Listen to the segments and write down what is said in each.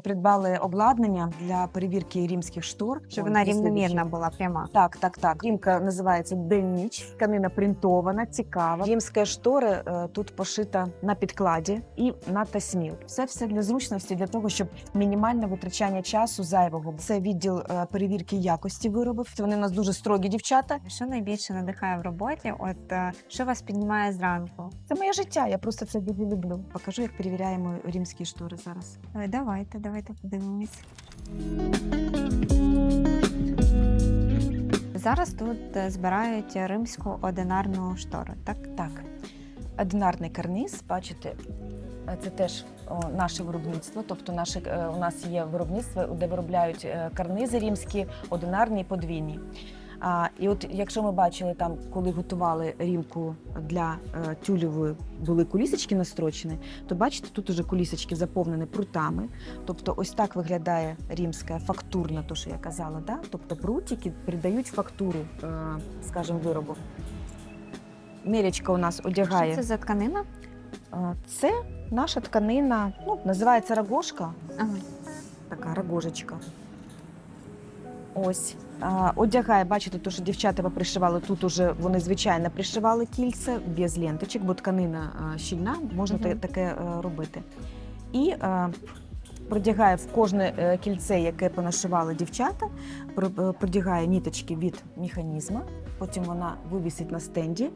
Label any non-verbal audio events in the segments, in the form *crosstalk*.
ми придбали обладнання для перевірки римських штор. Щоб вона рівномірна була пряма. Так, так, так. Рімка називається День-ніч. Тканина принтована, цікава. Римська штори е, тут пошита на підкладі і на тасмі. Все все для зручності, для того, щоб мінімальне витрачання часу зайвого. Це відділ е, перевірки якості виробів. Вони у нас дуже строгі дівчата. Що найбільше надихає в роботі? От е, що вас піднімає зранку? Це моє життя. Я просто це дуже люблю. Покажу, як перевіряємо римські штори зараз. Ой, давайте, давайте подивимось. Зараз тут е, збирають римську одинарну штору, так? Так, одинарний карниз, бачите, е, це теж наше виробництво. Тобто, наше, е, у нас є виробництво, де виробляють карнизи римські, одинарні і подвійні. А, і от якщо ми бачили там, коли готували рімку для е, тюльової, були кулісочки настрочені, то бачите, тут уже кулісочки заповнені прутами. Тобто, ось так виглядає римська фактурна, то що я казала. Да? Тобто прутики придають фактуру, е, скажімо, виробу. Мірячка у нас одягає. Що це за тканина? Це наша тканина, ну, називається рогожка, Ага. така рогожечка. Ось. Одягає, бачите, то, що дівчата пришивали, тут уже вони звичайно пришивали кільце без ленточок, бо тканина щільна, можна та- таке е, робити. І а, продягає в кожне е, кільце, яке понашивали дівчата, е, продягає ніточки від механізму, потім вона вивісить на стенді,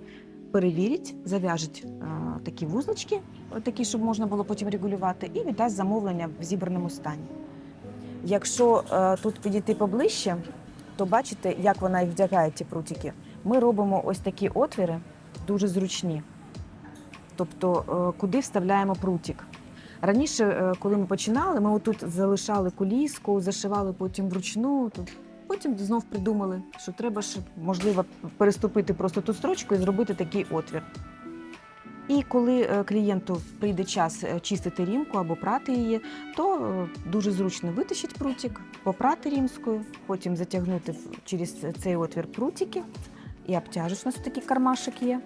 перевірить, зав'яжуть е, такі вузлочки, такі, щоб можна було потім регулювати, і віддасть замовлення в зібраному стані. Якщо е, тут підійти поближче, то бачите, як вона їх вдягає, ті прутики. Ми робимо ось такі отвіри, дуже зручні. Тобто, е, куди вставляємо прутик. Раніше, е, коли ми починали, ми отут залишали коліску, зашивали потім вручну. Потім знов придумали, що треба ж, можливо, переступити просто ту строчку і зробити такий отвір. І коли е, клієнту прийде час е, чистити рімку або прати її, то е, дуже зручно витащити прутик, попрати рімською, потім затягнути через цей отвір прутики і обтяжиш. У нас такий кармашик є.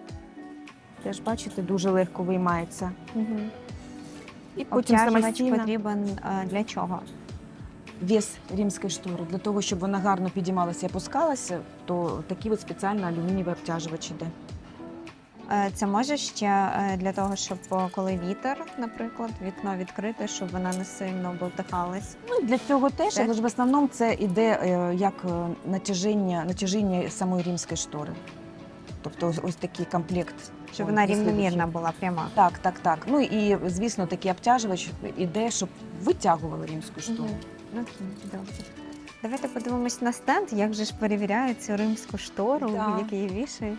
Теж бачите, дуже легко виймається. Угу. І потім самостійно потрібен для чого? вес римської штори. Для того, щоб вона гарно підіймалася і опускалася, то такий от спеціально алюмінієвий обтяжувач іде. Е, Це може ще е, для того, щоб е, коли вітер, наприклад, вікно відкрите, щоб вона не сильно болтихалась. Ну, для цього теж, але ж в основному це іде е, як натяження, натяжіння самої римської штори. Тобто ось, такий комплект. Щоб вона рівномірна була пряма. Так, так, так. Ну і звісно, такий обтяжувач іде, щоб витягували римську штору. Окей, добре. Давайте подивимось на стенд, як же ж перевіряють цю римську штору, Да. як її вішають.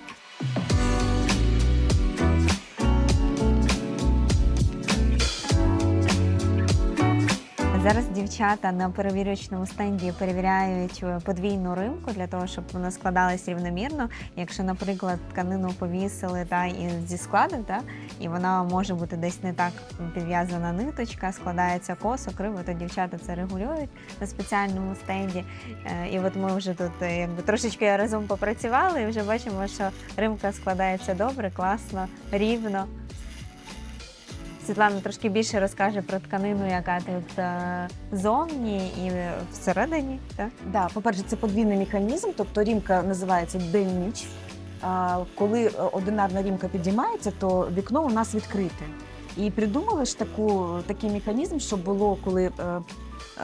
Зараз дівчата на перевірочному стенді перевіряють е, подвійну римку для того, щоб вона складалась рівномірно. Якщо, наприклад, тканину повісили та і зі складу, та і вона може бути десь не так підв'язана ниточка, складається косо, криво, то дівчата це регулюють на спеціальному стенді. Е, І от ми вже тут е, якби трошечки разом попрацювали, і вже бачимо, що римка складається добре, класно, рівно. Світлана трошки більше розкаже про тканину, яка тут е, зовні і всередині. Так? Да, по-перше, це подвійний механізм, тобто рімка називається день-ніч. Коли е, одинарна рімка підіймається, то вікно у нас відкрите. І придумали ж таку, такий механізм, щоб було, коли е,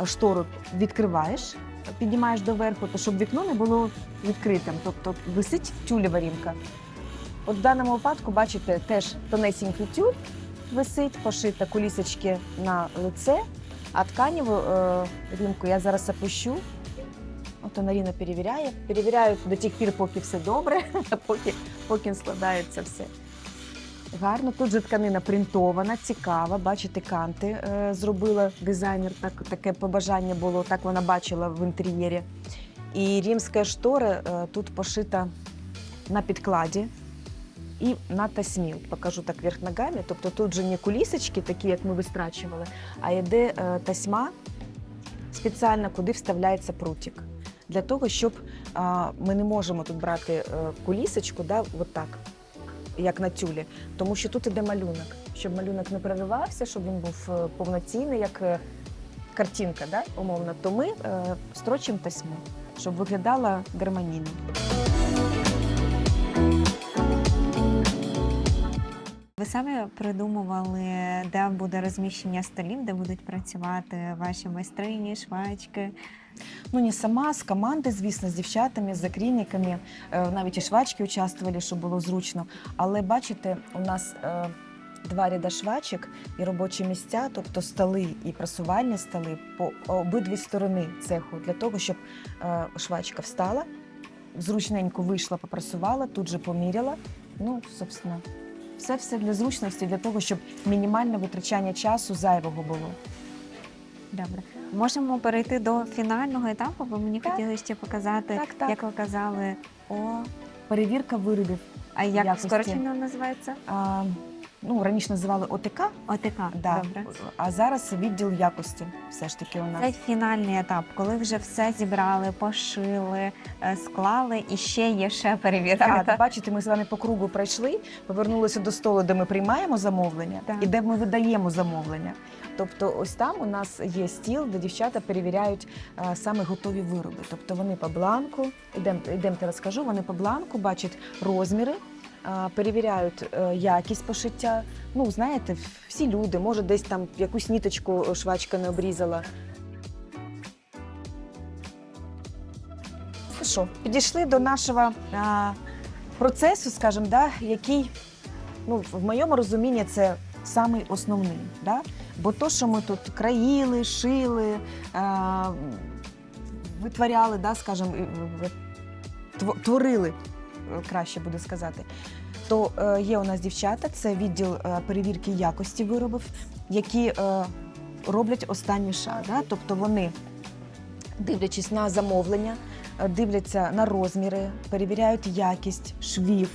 штору відкриваєш, піднімаєш доверху, то щоб вікно не було відкритим. Тобто висить тюлева рімка. От в даному випадку, бачите, теж тонесенький тюль висить, пошита кулісочки на лице, а тканеву е, рімку я зараз опущу. От Анаріна перевіряє. Перевіряють до тих пір, поки все добре, *laughs* поки, поки складається все. Гарно. Тут же тканина принтована, цікава. Бачите, канти е, зробила дизайнер. Так, таке побажання було, так вона бачила в інтер'єрі. І римська штора е, тут пошита на підкладі і на тасмі. Покажу так вверх ногами. Тобто тут же не кулісочки, такі, як ми вистрачували, а йде е, тасьма спеціально, куди вставляється прутик. Для того, щоб ми не можемо тут брати е, кулісочку, да, от так, як на тюлі, тому що тут іде малюнок, щоб малюнок не проривався, щоб він був е, повноцінний, як картинка, да, умовно, то ми строчимо тасьму, щоб виглядала гармонійно. Ви самі придумували, де буде розміщення столів, де будуть працювати ваші майстрині, швачки. Ну, не сама, з команди, звісно, з дівчатами, з закрійниками. Е, Навіть і швачки участвували, щоб було зручно. Але бачите, у нас е, два ряда швачок і робочі місця, тобто столи і прасувальні столи по обидві сторони цеху, для того, щоб е, швачка встала, зручненько вийшла, попрасувала, тут же поміряла. Ну, собственно, все все для зручності, для того, щоб мінімальне витрачання часу зайвого було. Добре. Можемо перейти до фінального етапу, бо мені Так. хотіли ще показати, Так, так. як ви казали, о, Перевірка виробів. а як Якості. скорочено називається? А, ну, раніше називали ОТК, ОТК. да. Добре. а зараз відділ якості все ж таки у нас. Це фінальний етап, коли вже все зібрали, пошили, е, склали і ще є ще перевірка. Так, бачите, ми з вами по кругу пройшли, повернулися до столу, де ми приймаємо замовлення Так. і де ми видаємо замовлення. Тобто, ось там у нас є стіл, де дівчата перевіряють а, саме готові вироби. Тобто вони по бланку, ідем, ідемте розкажу, вони по бланку бачать розміри. Перевіряють е, якість пошиття. Ну, знаєте, всі люди, може, десь там якусь ніточку швачка не обрізала. Що, підійшли до нашого а, процесу, скажімо, да, який ну, в моєму розумінні це самий основний. Да? Бо то, що ми тут країли, шили, а, витворяли, да, скажімо, творили, е, краще буде сказати. То е, є у нас дівчата, це відділ е, перевірки якості виробів, які е, роблять останній шаг. Да? Тобто вони, дивлячись на замовлення, е, дивляться на розміри, перевіряють якість швів.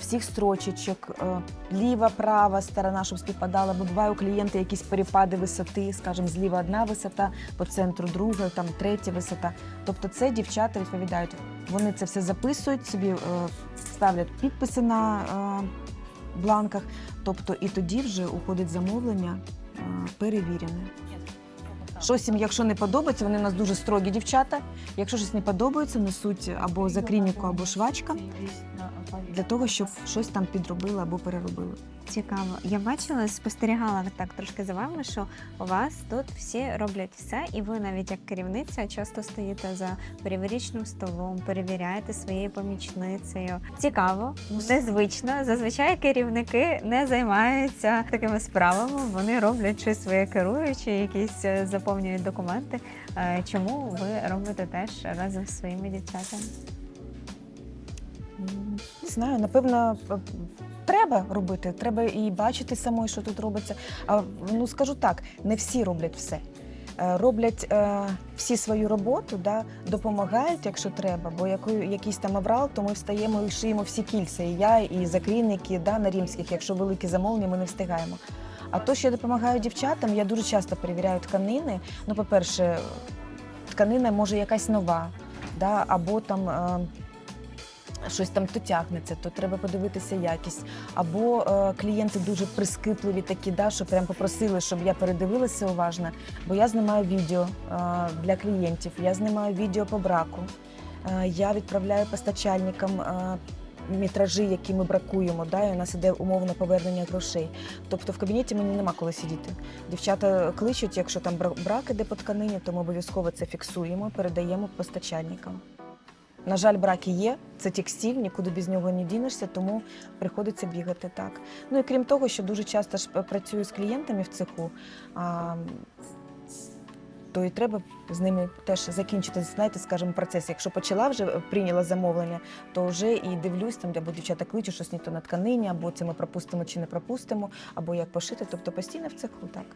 Всіх строчечок, е, ліва, права сторона, щоб співпадала, бо буває у клієнта якісь перепади висоти, скажімо, зліва одна висота, по центру друга, там третя висота. Тобто це дівчата відповідають. Вони це все записують, собі е, ставлять підписи на е, бланках. Тобто і тоді вже уходить замовлення е, перевірене. Щось їм, якщо не подобається, вони у нас дуже строгі дівчата. Якщо щось не подобається, несуть або закрійнику, або швачка для того, щоб щось там підробили або переробили. Цікаво. Я бачила, спостерігала так трошки за вами, що у вас тут всі роблять все, і ви навіть як керівниця часто стоїте за перевірічним столом, перевіряєте своєю помічницею. Цікаво, незвично. Зазвичай керівники не займаються такими справами. Вони роблять щось своє керуючі, якісь е, заповнюють документи. Е, Чому ви робите теж разом з своїми дівчатами? Не знаю, напевно, треба робити. Треба і бачити самою, що тут робиться. А ну скажу так, не всі роблять все. Е, Роблять е, всі свою роботу, да, допомагають, якщо треба, бо яку, якийсь там аврал, то ми встаємо і шиємо всі кільця. І я, і закрійники да, на римських, якщо великі замовлення, ми не встигаємо. А то, що я допомагаю дівчатам, я дуже часто перевіряю тканини. Ну, по-перше, тканина може якась нова, да, або там. Е, щось там то тягнеться, то треба подивитися якість. Або е, клієнти дуже прискіпливі такі, да, що прям попросили, щоб я передивилася уважно, бо я знімаю відео е, для клієнтів, я знімаю відео по браку, е, я відправляю постачальникам. Е, Мітражі, які ми бракуємо, да, і у нас іде умовне повернення грошей. Тобто в кабінеті мені нема коли сидіти. Дівчата кличуть, якщо там бра- брак іде по тканині, то ми обов'язково це фіксуємо, передаємо постачальникам. На жаль, браки є, це текстиль, нікуди без нього не дінешся, тому приходиться бігати так. Ну і крім того, що дуже часто ж працюю з клієнтами в цеху, а, то і треба з ними теж закінчити, знаєте, скажімо, процес. Якщо почала вже е, прийняла замовлення, то вже і дивлюсь, там або дівчата кличуть щось не то на тканині, або це ми пропустимо чи не пропустимо, або як пошити. Тобто постійно в цеху так.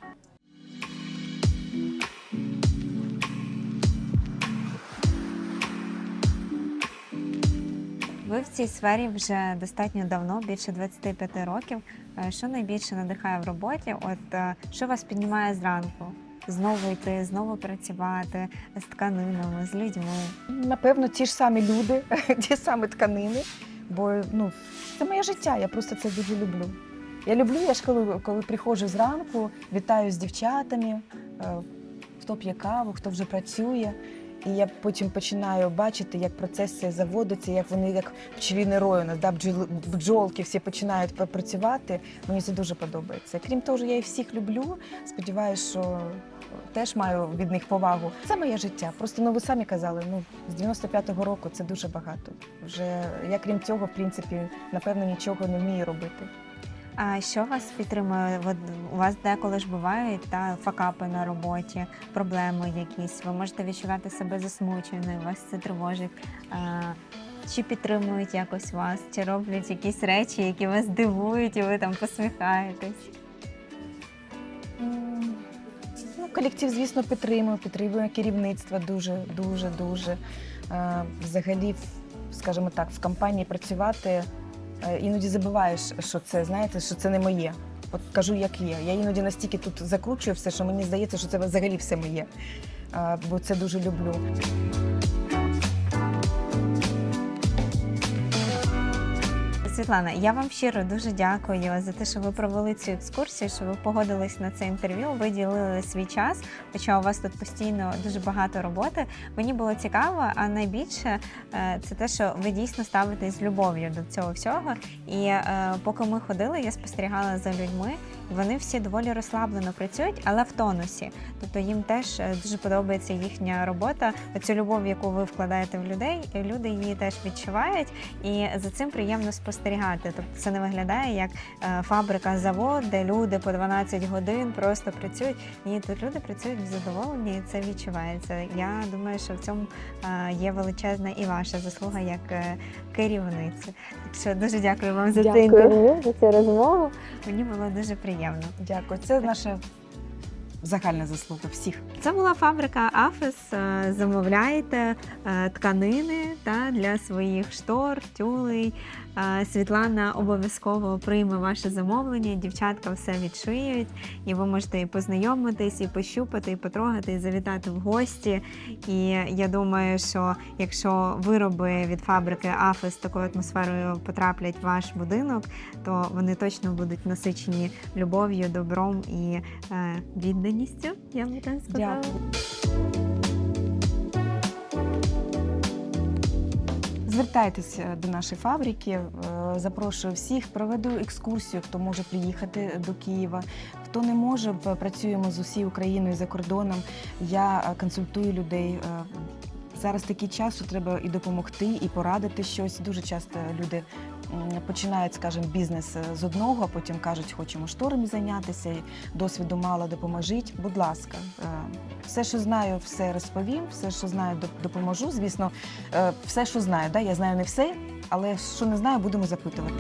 Ви в цій сфері вже достатньо давно, більше 25 років. Е, Що найбільше надихає в роботі? От е, що вас піднімає зранку? Знову йти, знову працювати з тканинами, з людьми. Напевно, ті ж самі люди, *laughs* ті самі тканини, бо ну, це моє життя, я просто це дуже люблю. Я люблю, я ж коли, коли приходжу зранку, вітаю з дівчатами, е, хто п'є каву, хто вже працює. І я потім починаю бачити, як процеси заводяться, як вони як пчеліний рой у нас, да, бджіл- бджолки всі починають працювати. Мені це дуже подобається. Крім того, я їх всіх люблю. Сподіваюся, що теж маю від них повагу. Це моє життя. Просто ну ви самі казали, ну з 95-го року це дуже багато. Вже я крім цього, в принципі, напевно, нічого не вмію робити. А що вас підтримує? У вас деколи ж бувають та факапи на роботі, проблеми якісь. Ви можете відчувати себе засмученою, вас це тривожить. Чи підтримують якось вас, чи роблять якісь речі, які вас дивують, і ви там посміхаєтесь? Ну, колектив, звісно, підтримує, підтримує керівництво дуже, дуже, дуже. Взагалі, скажімо так, в компанії працювати іноді забуваєш, що це, знаєте, що це не моє. От кажу, як є. Я іноді настільки тут закручую все, що мені здається, що це взагалі все моє. Е, Бо це дуже люблю. Світлана, я вам щиро дуже дякую за те, що ви провели цю екскурсію, що ви погодились на це інтерв'ю, виділили свій час. Хоча у вас тут постійно дуже багато роботи. Мені було цікаво, а найбільше е, це те, що ви дійсно ставитесь з любов'ю до цього всього. І е, поки ми ходили, я спостерігала за людьми, вони всі доволі розслаблено працюють, але в тонусі. Тобто їм теж е, дуже подобається їхня робота. Оцю любов, яку ви вкладаєте в людей, люди її теж відчувають. І за цим приємно спостерігати. Тобто це не виглядає як е, фабрика, завод, де люди по 12 годин просто працюють. Ні, тут люди працюють в задоволенні, і це відчувається. Я думаю, що в цьому е, є величезна і ваша заслуга як керівниці. Так що дуже дякую вам за це Дякую. інтерв'ю, за цю розмову. Мені було дуже приємно. Дякую. Це наша загальна заслуга всіх. Це була фабрика Афес. Е, Замовляйте е, тканини та для своїх штор, тюлей. Е, Світлана обов'язково прийме ваше замовлення. Дівчатка все відшиють, і ви можете і познайомитись, і пощупати, і потрогати, і завітати в гості. І я думаю, що якщо вироби від фабрики Афес такою атмосферою потраплять в ваш будинок, то вони точно будуть насичені любов'ю, добром і е, відданістю. Я би так сказала. Дякую. Звертайтеся до нашої фабрики, е, запрошую всіх, проведу екскурсію, хто може приїхати до Києва. Хто не може, працюємо з усією Україною за кордоном. Я е, консультую людей. Е, Зараз такий час, що треба і допомогти, і порадити щось. Дуже часто люди починають, скажімо, бізнес е, з одного, а потім кажуть, хочемо шторами зайнятися, досвіду мало допоможіть. Будь ласка, е, все, що знаю, все розповім, все, що знаю, доп- допоможу. Звісно, е, все, що знаю. Да? Я знаю не все, але що не знаю, будемо запитувати.